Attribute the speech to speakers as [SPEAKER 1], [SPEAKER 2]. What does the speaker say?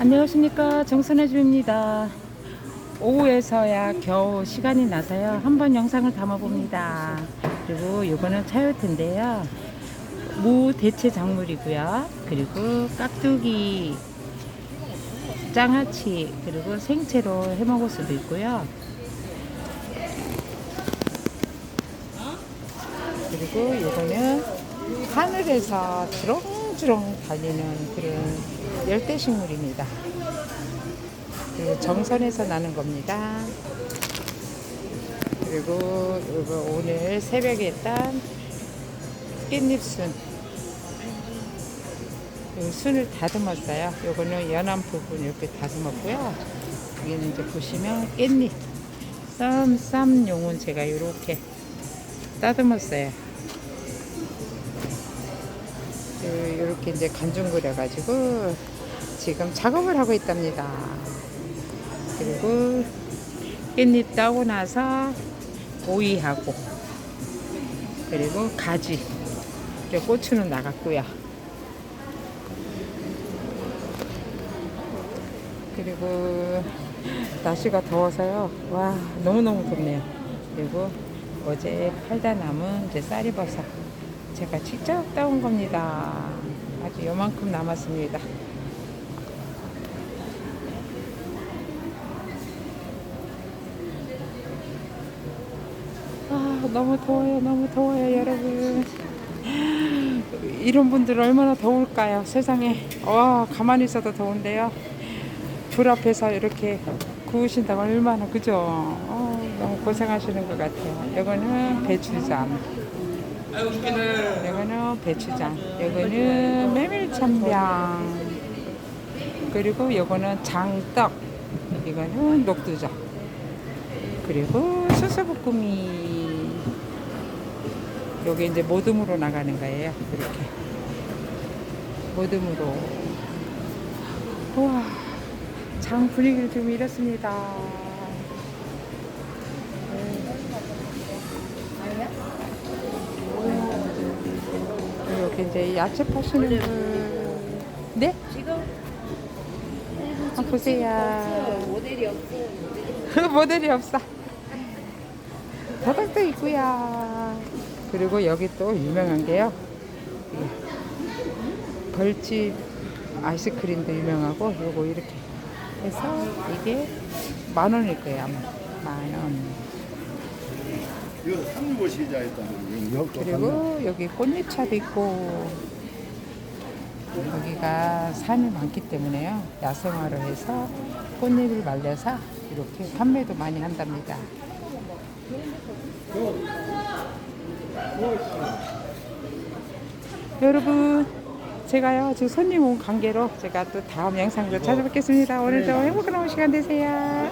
[SPEAKER 1] 안녕하십니까 정선혜 주입니다. 오후에서야 겨우 시간이 나서요 한번 영상을 담아봅니다. 그리고 이거는 차요트인데요. 무 대체 작물이고요. 그리고 깍두기, 장아찌 그리고 생채로 해 먹을 수도 있고요. 그리고 이거는 하늘에서 주 렁주렁 달리는 그런 열대 식물입니다. 그리고 정선에서 나는 겁니다. 그리고 오늘 새벽에 딴 깻잎순. 이 순을 다듬었어요. 요거는 연한 부분 이렇게 다듬었고요. 여기는 이제 보시면 깻잎. 쌈, 쌈용은 제가 이렇게 따듬었어요. 이렇게 이제 간중거려가지고 지금 작업을 하고 있답니다. 그리고 깻잎 따고 나서 오이하고 그리고 가지 그리고 고추는 나갔고요. 그리고 날씨가 더워서요. 와 너무너무 덥네요. 그리고 어제 팔다 남은 이제 쌀이 버섯 제가 직접 따온 겁니다. 아주 요만큼 남았습니다. 아, 너무 더워요. 너무 더워요, 여러분. 이런 분들 얼마나 더울까요? 세상에. 와, 가만히 있어도 더운데요. 불 앞에서 이렇게 구우신다고 얼마나, 그죠? 어, 너무 고생하시는 것 같아요. 이거는 배추잠. 이거는 배추장. 이거는 메밀참병. 그리고 이거는 장떡. 이거는 녹두젓. 그리고 수수부꾸미. 여기 이제 모듬으로 나가는 거예요. 이렇게. 모듬으로. 우와. 장 분위기를 좀 이렇습니다. 이렇게 이제 야채 파시는 분. 네?
[SPEAKER 2] 지금
[SPEAKER 1] 아, 보세요.
[SPEAKER 2] 모델이 없어요.
[SPEAKER 1] 모델이 없어. 바닥도 있고요. 그리고 여기 또 유명한 게요. 이 벌집 아이스크림도 유명하고 요거 이렇게 해서 이게 만 원일 거예요 아마 만 원.
[SPEAKER 3] 이거 삼고 시작했다는 거.
[SPEAKER 1] 그리고 여기 꽃잎차도 있고 여기가 산이 많기 때문에요 야생화로 해서 꽃잎을 말려서 이렇게 판매도 많이 한답니다. 여러분 제가요 지금 손님 온 관계로 제가 또 다음 영상으로 찾아뵙겠습니다. 오늘도 행복한 오후 시간 되세요.